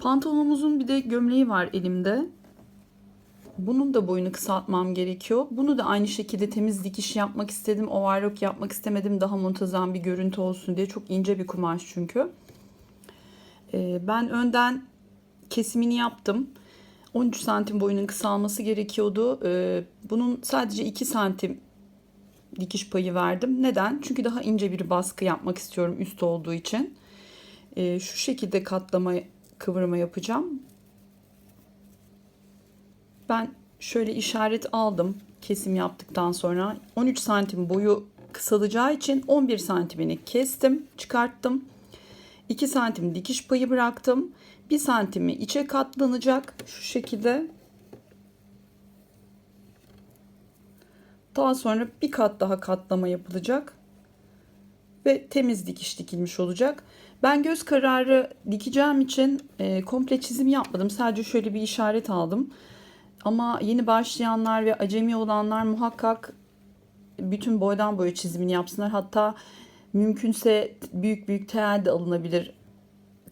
Pantolonumuzun bir de gömleği var elimde. Bunun da boyunu kısaltmam gerekiyor. Bunu da aynı şekilde temiz dikiş yapmak istedim. Overlock yapmak istemedim. Daha muntazam bir görüntü olsun diye. Çok ince bir kumaş çünkü. Ee, ben önden kesimini yaptım. 13 santim boyunun kısalması gerekiyordu. Ee, bunun sadece 2 santim dikiş payı verdim. Neden? Çünkü daha ince bir baskı yapmak istiyorum üst olduğu için. Ee, şu şekilde katlama kıvırma yapacağım. Ben şöyle işaret aldım kesim yaptıktan sonra. 13 santim boyu kısalacağı için 11 santimini kestim, çıkarttım. 2 santim dikiş payı bıraktım. 1 santimi içe katlanacak şu şekilde. Daha sonra bir kat daha katlama yapılacak. Ve temiz dikiş dikilmiş olacak. Ben göz kararı dikeceğim için e, komple çizim yapmadım. Sadece şöyle bir işaret aldım. Ama yeni başlayanlar ve acemi olanlar muhakkak bütün boydan boya çizimini yapsınlar. Hatta mümkünse büyük büyük tel de alınabilir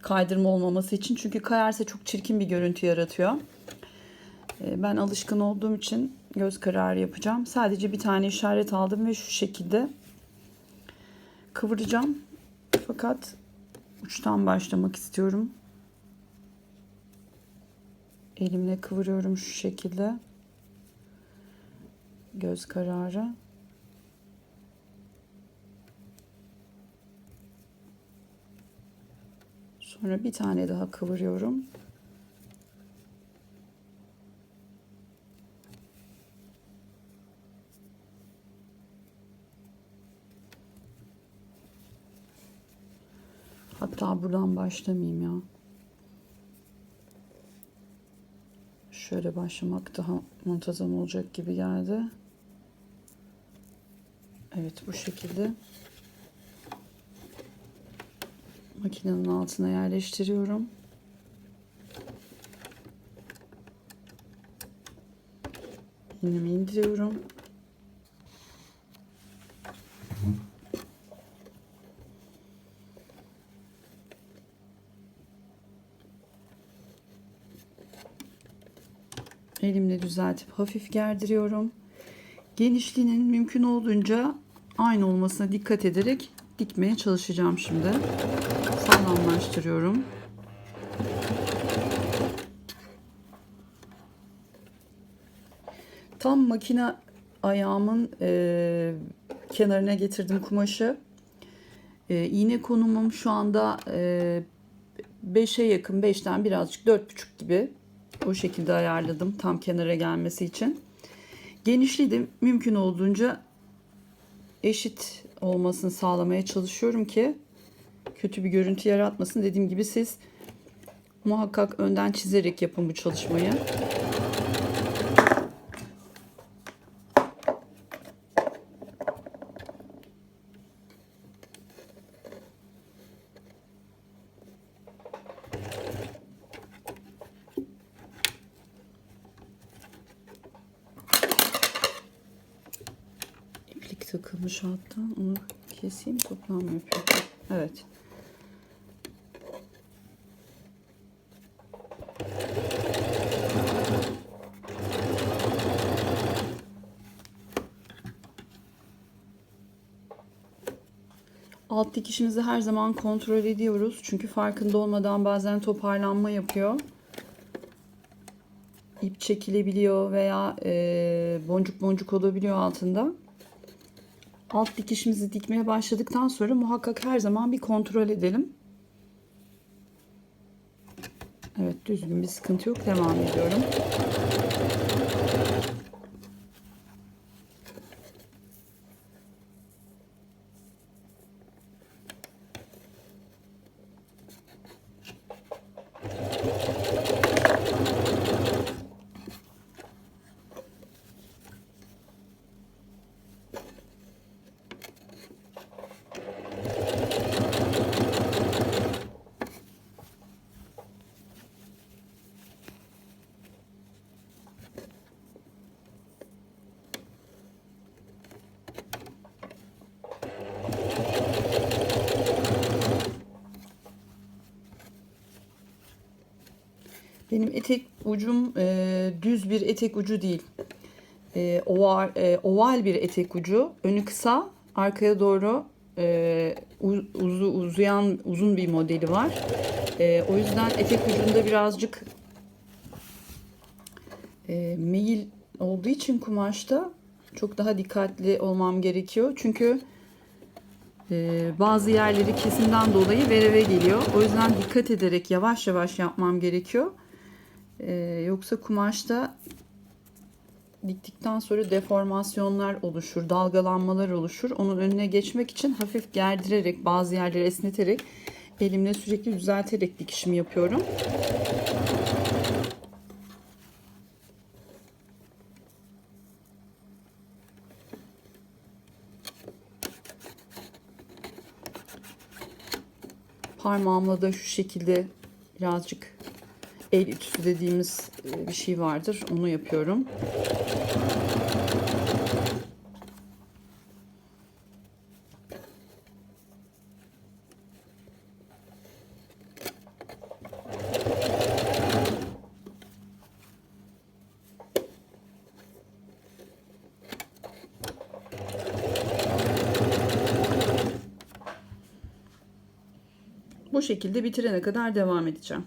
kaydırma olmaması için. Çünkü kayarsa çok çirkin bir görüntü yaratıyor. E, Ben alışkın olduğum için göz kararı yapacağım. Sadece bir tane işaret aldım ve şu şekilde kıvıracağım. Fakat uçtan başlamak istiyorum. Elimle kıvırıyorum şu şekilde. Göz kararı. Sonra bir tane daha kıvırıyorum. Hatta buradan başlamayayım ya. Şöyle başlamak daha muntazam olacak gibi geldi. Evet bu şekilde makinenin altına yerleştiriyorum. İğnemi indiriyorum. Elimle düzeltip hafif gerdiriyorum. Genişliğinin mümkün olduğunca aynı olmasına dikkat ederek dikmeye çalışacağım şimdi. Sağlamlaştırıyorum. Tam makine ayağımın e, kenarına getirdim kumaşı. E, iğne konumum şu anda e, 5'e yakın 5'ten birazcık 4,5 gibi o şekilde ayarladım tam kenara gelmesi için. Genişliği de mümkün olduğunca eşit olmasını sağlamaya çalışıyorum ki kötü bir görüntü yaratmasın. Dediğim gibi siz muhakkak önden çizerek yapın bu çalışmayı. Takılmış alttan onu keseyim toplam yapıyor. Evet. Alt dikişimizi her zaman kontrol ediyoruz. Çünkü farkında olmadan bazen toparlanma yapıyor. İp çekilebiliyor veya e, boncuk boncuk olabiliyor altında. Alt dikişimizi dikmeye başladıktan sonra muhakkak her zaman bir kontrol edelim. Evet düzgün bir sıkıntı yok. Devam ediyorum. Benim etek ucum e, düz bir etek ucu değil. E, oval, e, oval bir etek ucu. Önü kısa, arkaya doğru e, uzu, uzayan uzun bir modeli var. E, o yüzden etek ucunda birazcık e, meyil olduğu için kumaşta çok daha dikkatli olmam gerekiyor. Çünkü e, bazı yerleri kesimden dolayı vereve geliyor. O yüzden dikkat ederek yavaş yavaş yapmam gerekiyor. E, yoksa kumaşta diktikten sonra deformasyonlar oluşur, dalgalanmalar oluşur. Onun önüne geçmek için hafif gerdirerek, bazı yerleri esneterek, elimle sürekli düzelterek dikişimi yapıyorum. Parmağımla da şu şekilde birazcık el ütüsü dediğimiz e, bir şey vardır. Onu yapıyorum. Bu şekilde bitirene kadar devam edeceğim.